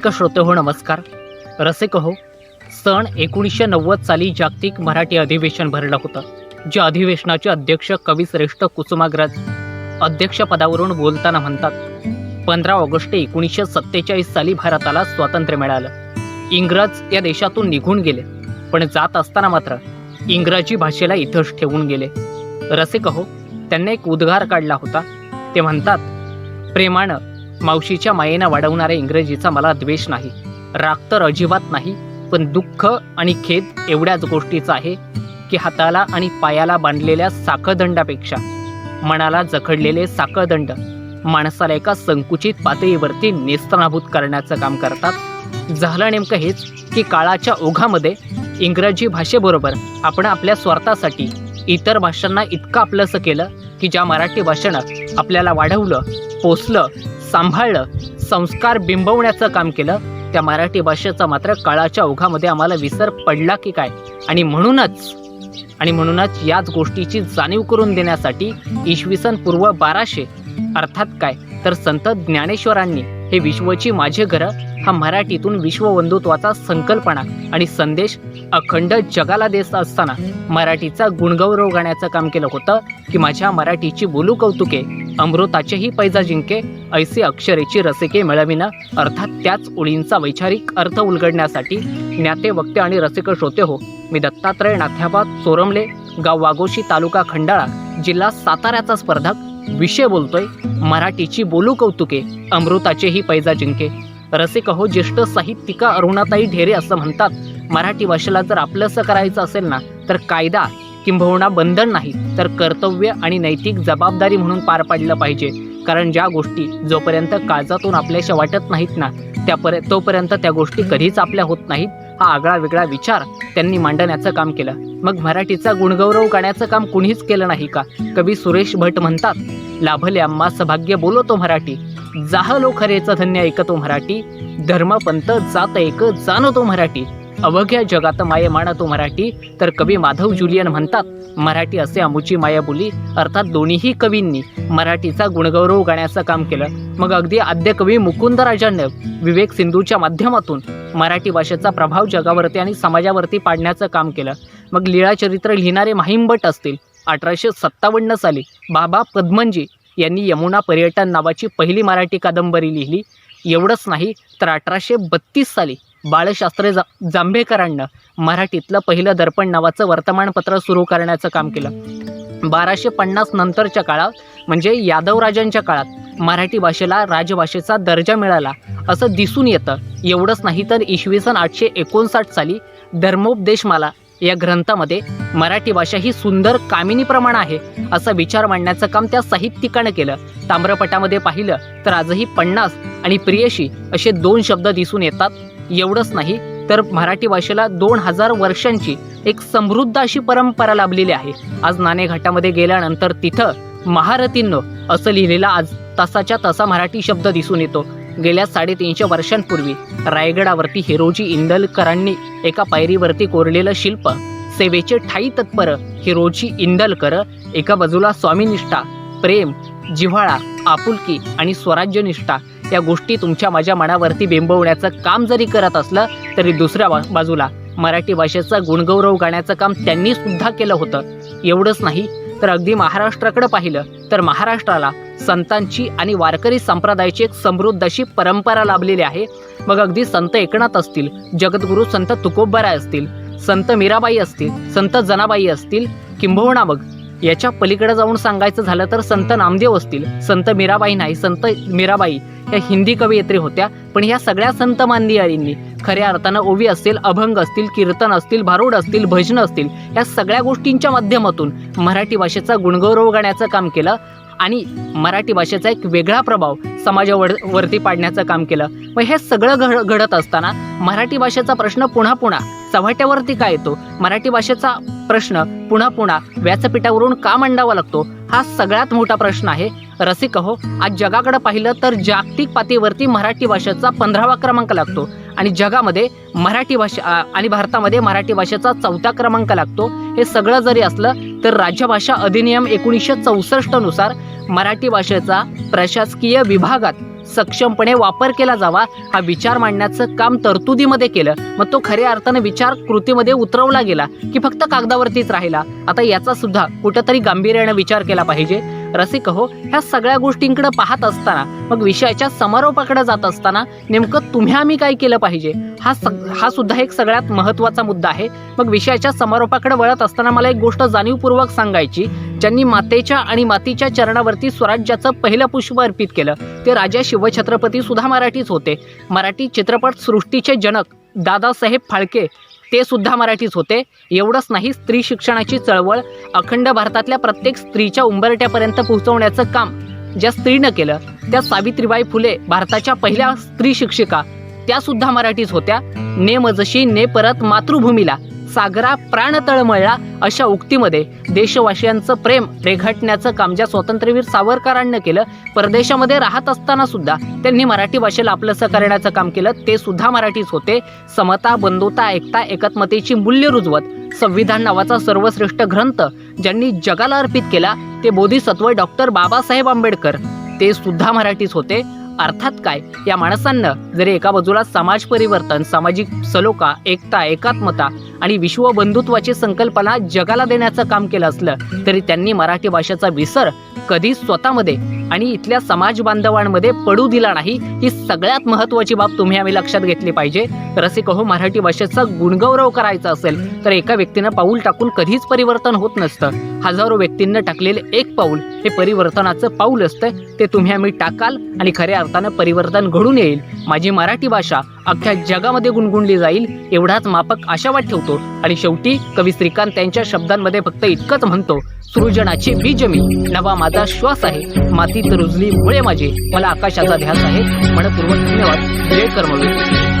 रसिक श्रोते हो नमस्कार. रसिक हो सन एकोणीसशे नव्वद साली जागतिक मराठी अधिवेशन भरलं होतं ज्या अधिवेशनाचे अध्यक्ष कविश्रेष्ठ कुसुमाग्रज अध्यक्षपदावरून बोलताना म्हणतात पंधरा ऑगस्ट एकोणीसशे सत्तेचाळीस साली भारताला स्वातंत्र्य मिळालं. इंग्रज या देशातून निघून गेले पण जात असताना मात्र इंग्रजी भाषेला इथंच ठेवून गेले. रसिक हो त्यांनी एक उद्गार काढला होता. ते म्हणतात प्रेमानं मावशीच्या मायेनं वाढवणाऱ्या इंग्रजीचा मला द्वेष नाही. राग तर अजिबात नाही पण दुःख आणि खेद एवढ्याच गोष्टीचा आहे की हाताला आणि पायाला बांधलेल्या साखळदंडापेक्षा मनाला जखडलेले साखळदंड माणसाला एका संकुचित पातळीवरती नेस्तनाभूत करण्याचं काम करतात. झालं नेमकं हेच की काळाच्या ओघामध्ये इंग्रजी भाषेबरोबर आपण आपल्या स्वार्थासाठी इतर भाषांना इतकं आपलंसं केलं की ज्या मराठी भाषेनं आपल्याला वाढवलं पोचलं सांभाळलं संस्कार बिंबवण्याचं काम केलं त्या मराठी भाषेचा मात्र काळाच्या ओघामध्ये आम्हाला विसर पडला की काय? आणि म्हणूनच आणि म्हणूनच याच गोष्टीची जाणीव करून देण्यासाठी इसवी सन पूर्व बाराशे अर्थात काय? तर संत ज्ञानेश्वरांनी हे विश्वची माझे घरं हा मराठीतून विश्वबंधुत्वाचा संकल्पना आणि संदेश अखंड जगाला देत असताना मराठीचा गुणगौरव गाण्याचं काम केलं होतं की माझ्या मराठीची बोलू कौतुके अमृताचेही पैजा जिंके ऐसे अक्षरेची रसिके मिळविणं अर्थात त्याच ओळींचा वैचारिक अर्थ उलगडण्यासाठी ज्ञाते वक्ते आणि रसिक श्रोते हो. मी दत्तात्रय नाथ्याबाद चोरमले गाव वागोशी तालुका खंडाळा जिल्हा साताऱ्याचा स्पर्धक विषय बोलतोय मराठीची बोलू कौतुके अमृताचेही पैजा जिंके. रसिक हो ज्येष्ठ साहित्यिका अरुणाताई ढेरे असं म्हणतात मराठी भाषेला जर आपलंसं करायचं असेल ना तर कायदा किंबहुना बंधन नाही तर कर्तव्य आणि नैतिक जबाबदारी म्हणून पार पाडलं पाहिजे. कारण ज्या गोष्टी जोपर्यंत काळजातून आपल्याशा वाटत नाहीत ना त्यापर्यंत तोपर्यंत त्या गोष्टी कधीच आपल्या होत नाहीत हा आगळा वेगळा विचार त्यांनी मांडण्याचं काम केलं. मग मराठीचा गुणगौरव गाण्याचं काम कुणीच केलं नाही का? कवी सुरेश भट म्हणतात लाभले आम्हा सभाग्य बोलतो मराठी जाहलो खरेचं धन्य ऐकतो मराठी धर्मपंत जात एक जाणतो मराठी अवघ्या जगात माये मानतो मराठी. तर कवी माधव जुलियन म्हणतात मराठी असे आमुची माया बोली अर्थात दोन्हीही कवींनी मराठीचा गुणगौरव गाण्याचं काम केलं. मग अगदी आद्य कवी मुकुंदराजांनी विवेक सिंधूच्या माध्यमातून मराठी भाषेचा प्रभाव जगावरती आणि समाजावरती पाडण्याचं काम केलं. मग लीळाचरित्र लिहिणारे माहिमभट असतील अठराशे सत्तावन्न साली बाबा पद्मनजी यांनी यमुना पर्यटन नावाची पहिली मराठी कादंबरी लिहिली. एवढंच नाही तर अठराशे बत्तीस साली बाळशास्त्री जा जांभेकरांनं मराठीतलं पहिलं दर्पण नावाचं वर्तमानपत्र सुरू करण्याचं काम केलं. बाराशे पन्नास नंतरच्या काळात म्हणजे यादवराजांच्या काळात मराठी भाषेला राजभाषेचा दर्जा मिळाला असं दिसून येतं. एवढंच नाही तर इसवी सन आठशे एकोणसाठ साली धर्मोपदेशमाला या ग्रंथामध्ये मराठी भाषा ही सुंदर कामिनी प्रमाण आहे असा विचार मांडण्याचं काम त्या साहित्यिकानं केलं. ताम्रपटामध्ये पाहिलं तर आजही पन्नास आणि प्रियशी असे दोन शब्द दिसून येतात. एवढंच नाही तर मराठी भाषेला दोन हजार वर्षांची एक समृद्ध अशी परंपरा लाभलेली आहे. आज नाणेघाटामध्ये गेल्यानंतर तिथं महारथींनो असं लिहिलेला आज तसाच्या तसा मराठी शब्द दिसून येतो. गेल्या साडेतीनशे वर्षांपूर्वी रायगडावरती हिरोजी इंदलकरांनी एका पायरीवरती कोरलेलं शिल्प सेवेचे ठाई तत्पर हिरोजी इंदलकर एका बाजूला स्वामीनिष्ठा प्रेम जिव्हाळा आपुलकी आणि स्वराज्यनिष्ठा त्या गोष्टी तुमच्या माझ्या मनावरती बिंबवण्याचं काम जरी करत असलं तरी दुसऱ्या बा- बाजूला मराठी भाषेचा गुणगौरव गाण्याचं काम त्यांनी सुद्धा केलं होतं. एवढंच नाही तर अगदी महाराष्ट्राकडे पाहिलं तर महाराष्ट्राला संतांची आणि वारकरी संप्रदायाची एक समृद्ध अशी परंपरा लाभलेली आहे. मग अगदी संत एकनाथ असतील जगद्गुरू संत तुकोबराय असतील संत मीराबाई असतील संत जनाबाई असतील किंबहुना मग याच्या पलीकडे जाऊन सांगायचं झालं तर संत नामदेव असतील संत मीराबाई नाही संत मीराबाई या हिंदी कवयित्री होत्या. पण ह्या सगळ्या संत मांदियाळींनी खऱ्या अर्थानं ओवी असतील अभंग असतील कीर्तन असतील भारूड असतील भजन असतील या सगळ्या गोष्टींच्या माध्यमातून मराठी भाषेचा गुणगौरव गाण्याचं काम केलं आणि मराठी भाषेचा एक वेगळा प्रभाव समाजावर वरती पाडण्याचं काम केलं. मग हे सगळं घड घडत असताना मराठी भाषेचा प्रश्न पुन्हा पुन्हा चव्हाट्यावरती काय येतो? मराठी भाषेचा प्रश्न पुन्हा पुन्हा व्यासपीठावरून का मांडावा लागतो? हा सगळ्यात मोठा प्रश्न आहे. रसिक हो आज जगाकडे पाहिलं तर जागतिक पातळीवरती मराठी भाषेचा पंधरावा क्रमांक लागतो. आणि जगामध्ये मराठी भाषा आणि भारतामध्ये मराठी भाषेचा चौथा क्रमांक लागतो. हे सगळं जरी असलं तर राज्यभाषा अधिनियम एकोणीसशे चौसष्टनुसार मराठी भाषेचा प्रशासकीय विभागात सक्षमपणे वापर केला जावा हा विचार मांडण्याचं काम तरतुदीमध्ये केलं. मग तो खऱ्या अर्थानं विचार कृतीमध्ये उतरवला गेला की फक्त कागदावरतीच राहिला. आता याचा सुद्धा कुठंतरी गांभीर्यानं विचार केला पाहिजे. रसिक हो ह्या सगळ्या गोष्टींकडे पाहत असताना मग विषयाच्या समारोपाकडे जात असताना नेमकं तुम्ही आम्ही काय केलं पाहिजे? हा सग हा सुद्धा एक सगळ्यात महत्त्वाचा मुद्दा आहे. मग विषयाच्या समारोपाकडे वळत असताना मला एक गोष्ट जाणीवपूर्वक सांगायची ज्यांनी मातेच्या आणि मातीच्या चरणावरती स्वराज्याचं पहिलं पुष्प अर्पित केलं. ते राजा शिवछत्रपती सुद्धा मराठीच होते. मराठी चित्रपट सृष्टीचे जनक दादासाहेब फाळके ते सुद्धा मराठीच होते. एवढंच नाही स्त्री शिक्षणाची चळवळ अखंड भारतातल्या प्रत्येक स्त्रीच्या उंबरट्यापर्यंत पोहोचवण्याचं काम ज्या स्त्रीनं केलं त्या सावित्रीबाई फुले भारताच्या पहिल्या स्त्री शिक्षिका त्या सुद्धा मराठीच होत्या. ने मजशी ने परत मातृभूमीला. सागरा प्राण तळमळला अशा उक्तीमध्ये देशवासियांचं प्रेम रेघाटण्याचं काम ज्या स्वातंत्र्यवीर सावरकरांनी केलं परदेशामध्ये राहत असताना सुद्धा त्यांनी मराठी भाषेला आपलंसं करण्याचं काम केलं ते सुद्धा मराठीच होते. समता बंधुता एकता एकत्मतेची मूल्य रुजवत संविधान नावाचा सर्वश्रेष्ठ ग्रंथ ज्यांनी जगाला अर्पित केला ते बोधिसत्व डॉक्टर बाबासाहेब आंबेडकर. ते सुद्धा मराठीच होते. अर्थात काय? या माणसांना जरी एका बाजूला समाज परिवर्तन सामाजिक सलोखा एकता एकात्मता आणि विश्व बंधुत्वाची संकल्पना जगाला देण्याचं काम केलं असलं तरी त्यांनी मराठी भाषेचा विसर कधी स्वतःमध्ये आणि इथल्या समाज बांधवांमध्ये पडू दिला नाही ही सगळ्यात महत्त्वाची बाब तुम्ही आम्ही लक्षात घेतली पाहिजे. रसिक हो मराठी भाषेचा गुणगौरव करायचा असेल तर एका व्यक्तीनं पाऊल टाकून कधीच परिवर्तन होत नसतं. हजारो व्यक्तींना टाकलेले एक पाऊल हे परिवर्तनाचं पाऊल असतं. ते तुम्ही आम्ही टाकाल आणि खऱ्या अर्थानं परिवर्तन घडून येईल. माझी मराठी भाषा अख्ख्या जगामध्ये गुणगुणली जाईल एवढाच मापक आशावाद ठेवतो. आणि शेवटी कवी श्रीकांत त्यांच्या शब्दांमध्ये फक्त इतकंच म्हणतो सृजनाची बीज मी नवा माझा श्वास आहे. माती रुजली मुळे माझे. मला आकाशाचा ध्यास आहे. मनपूर्वक धन्यवाद. जय कर्मवीर.